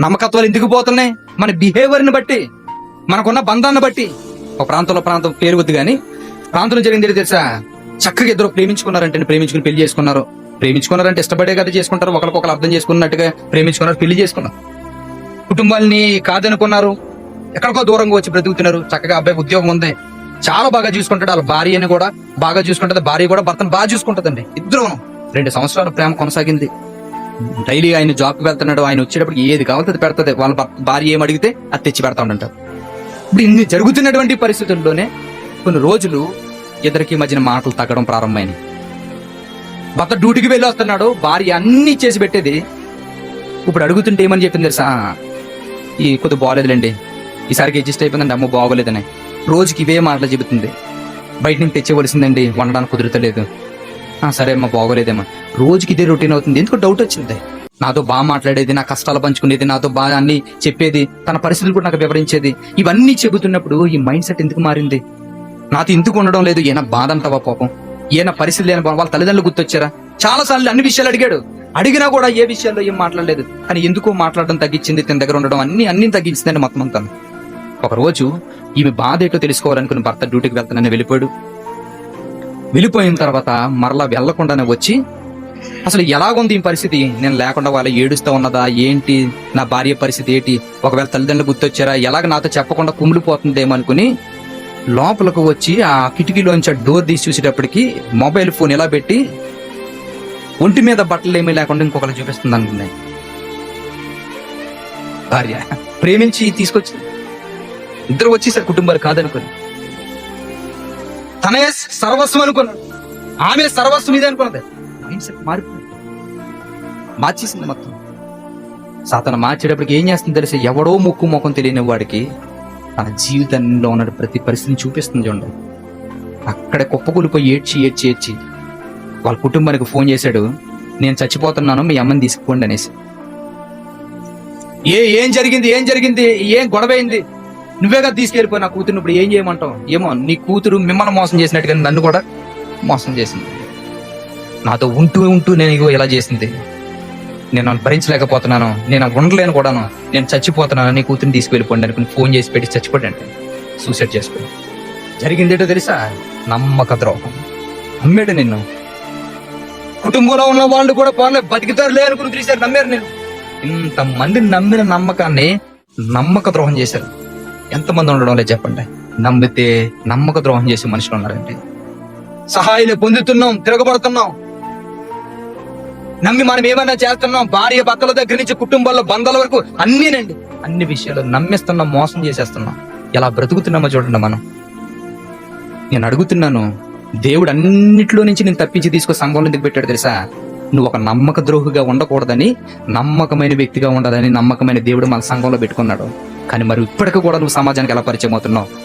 నమ్మకత్వాలు ఎందుకు పోతున్నాయి? మన బిహేవియర్ని బట్టి మనకున్న బంధాన్ని బట్టి. ఒక ప్రాంతంలో ప్రాంతం పేరు వద్దు కానీ ప్రాంతంలో జరిగింది తెలుసా? చక్కగా ఇద్దరు ప్రేమించుకున్నారంటే ప్రేమించుకుని పెళ్ళి చేసుకున్నారు. ప్రేమించుకున్నారంటే ఇష్టపడే కదా చేసుకుంటారు ఒకరికొకరు అర్థం చేసుకున్నట్టుగా ప్రేమించుకున్నారు పెళ్ళి చేసుకున్నారు. కుటుంబాల్ని కాదనుకున్నారు. ఎక్కడికో దూరంగా వచ్చి బ్రతుకుతున్నారు. చక్కగా అబ్బాయి ఉద్యోగం ఉంది. చాలా బాగా చూసుకుంటాడు వాళ్ళ భార్యని కూడా. బాగా చూసుకుంటుంది భార్య కూడా భర్తను బాగా చూసుకుంటుందండి. ఇద్దరు రెండు సంవత్సరాల ప్రేమ కొనసాగింది. డైలీ ఆయన జాబ్కి వెళ్తున్నాడు ఆయన వచ్చేటప్పుడు ఏది కావాలో అది పెడుతుంది. వాళ్ళ భార్య ఏం అడిగితే అది తెచ్చి పెడతా ఉంటారు ఇప్పుడు ఇన్ని జరుగుతున్నటువంటి పరిస్థితుల్లోనే కొన్ని రోజులు ఇద్దరికి మధ్యన మాటలు తగ్గడం ప్రారంభమైనవి భర్త డ్యూటీకి వెళ్ళి వస్తున్నాడు భార్య అన్ని చేసి పెట్టేది. ఇప్పుడు అడుగుతుంటే ఏమని చెప్పింది తెలుసా? ఈ కొద్ది బాగోలేదులేండి ఈసారికి అడ్జస్ట్ అయిపోయిందండి అమ్మ బాగోలేదని. రోజుకి ఇవే మాటలు చెబుతుంది. బయట నుంచి తెచ్చేవలసిందండి వండడానికి కుదరతలేదు. సరే అమ్మా బాగోలేదేమో రోజుకి ఇదే రొటీన్ అవుతుంది. ఎందుకు డౌట్ వచ్చింది. నాతో బాగా మాట్లాడేది నా కష్టాలు పంచుకునేది నాతో బాగా అన్ని చెప్పేది తన పరిస్థితులు కూడా నాకు వివరించేది. ఇవన్నీ చెబుతున్నప్పుడు ఈ మైండ్ సెట్ ఎందుకు మారింది? నాతో ఎందుకు ఉండడం లేదు? ఈయన బాధ అంటావా పాపం? ఈయన పరిస్థితి లేని వాళ్ళ తల్లిదండ్రులు గుర్తొచ్చారా? చాలా సార్లు అన్ని విషయాలు అడిగాడు. అడిగినా కూడా ఏ విషయాల్లో ఏం మాట్లాడలేదు. కానీ ఎందుకు మాట్లాడడం తగ్గించింది తన దగ్గర ఉండడం అన్ని అన్ని తగ్గించిందని మొత్తం అంతా ఒకరోజు ఈమె బాధ ఏంటో తెలుసుకోవాలనుకుని భర్త డ్యూటీకి వెళ్తానని వెళ్ళిపోయాడు. వెళ్ళిపోయిన తర్వాత మరలా వెళ్ళకుండానే వచ్చి అసలు ఎలాగుంది ఈ పరిస్థితి? నేను లేకుండా వాళ్ళ ఏడుస్తూ ఉన్నదా? ఏంటి? నా భార్య పరిస్థితి ఏంటి? ఒకవేళ తల్లిదండ్రులు గుర్తొచ్చారా? ఎలాగ నాతో చెప్పకుండా కుమిలిపోతుందేమో అనుకుని లోపలకు వచ్చి ఆ కిటికీలోంచి ఆ డోర్ తీసి చూసేటప్పటికి మొబైల్ ఫోన్ ఎలా పెట్టి ఒంటి మీద బట్టలు ఏమీ లేకుండా ఇంకొకరు చూపిస్తుంది అనుకున్నాయి భార్య ప్రేమించి తీసుకొచ్చి ఇద్దరు వచ్చేసారు కుటుంబాలు కాదనుకుని. తనే సర్వస్వం అనుకున్నాడు. ఆమె సర్వస్వం ఇదే అనుకున్నది. మైండ్ సెట్ మారిపోయింది. మార్చేసింది మొత్తం. సాతను మార్చేటప్పటికి ఏం చేస్తుంది తెలిసి? ఎవడో ముక్కు ముఖం తెలియని వాడికి తన జీవితంలో ఉన్న ప్రతి పరిస్థితిని చూపిస్తుంది చూడండి. అక్కడ కుప్పకూలిపోయి ఏడ్చి ఏడ్చి ఏడ్చి వాళ్ళ కుటుంబానికి ఫోన్ చేశాడు. నేను చచ్చిపోతున్నాను మీ అమ్మని తీసుకుపోండి అనేసి. ఏ ఏం జరిగింది? ఏం జరిగింది? ఏం గొడవ అయింది నువ్వేగా తీసుకెళ్ళిపోయి నా కూతురు ఇప్పుడు ఏం చేయమంటావు? ఏమో నీ కూతురు మిమ్మల్ని మోసం చేసినట్టుగా నన్ను కూడా మోసం చేసింది. నాతో ఉంటూ ఉంటూ నేను ఇగో ఇలా చేసింది. నేను నన్ను భరించలేకపోతున్నాను. నేను ఉండలేను కూడాను. నేను చచ్చిపోతున్నాను. నీ కూతురిని తీసుకెళ్ళిపోండి అనుకుని ఫోన్ చేసి పెట్టి చచ్చిపోండి సూసైడ్ చేసుకోండి జరిగిందేటో తెలుసా? నమ్మక ద్రోహం. నమ్మాడు నిన్ను. కుటుంబంలో ఉన్న వాళ్ళు కూడా పోలే బతికితారులే అనుకుని తెలిసారు నమ్మారు నేను ఇంతమంది నమ్మిన నమ్మకాన్ని నమ్మక ద్రోహం చేశారు. ఎంతమంది ఉండడం లేదు చెప్పండి. నమ్మితే నమ్మక ద్రోహం చేసే మనుషులు ఉన్నారండి. సహాయాలు పొందుతున్నాం తిరగబడుతున్నాం. నమ్మి మనం ఏమైనా చేస్తున్నాం భార్య భర్తల దగ్గర నుంచి కుటుంబాల్లో బంధాల వరకు అన్నీనండి. అన్ని విషయాలు నమ్మిస్తున్నాం మోసం చేసేస్తున్నాం. ఎలా బ్రతుకుతున్నామో చూడండి మనం. నేను అడుగుతున్నాను దేవుడు అన్నిట్లో నుంచి నేను తప్పించి తీసుకొని సంఘంలో ఎందుకు పెట్టాడు తెలుసా? నువ్వు ఒక నమ్మక ద్రోహిగా ఉండకూడదని నమ్మకమైన వ్యక్తిగా ఉండదని నమ్మకమైన దేవుడు మన సంఘంలో పెట్టుకున్నాడు. కానీ మరి ఇప్పటికి కూడా నువ్వు సమాజానికి ఎలా పరిచయం అవుతున్నావు?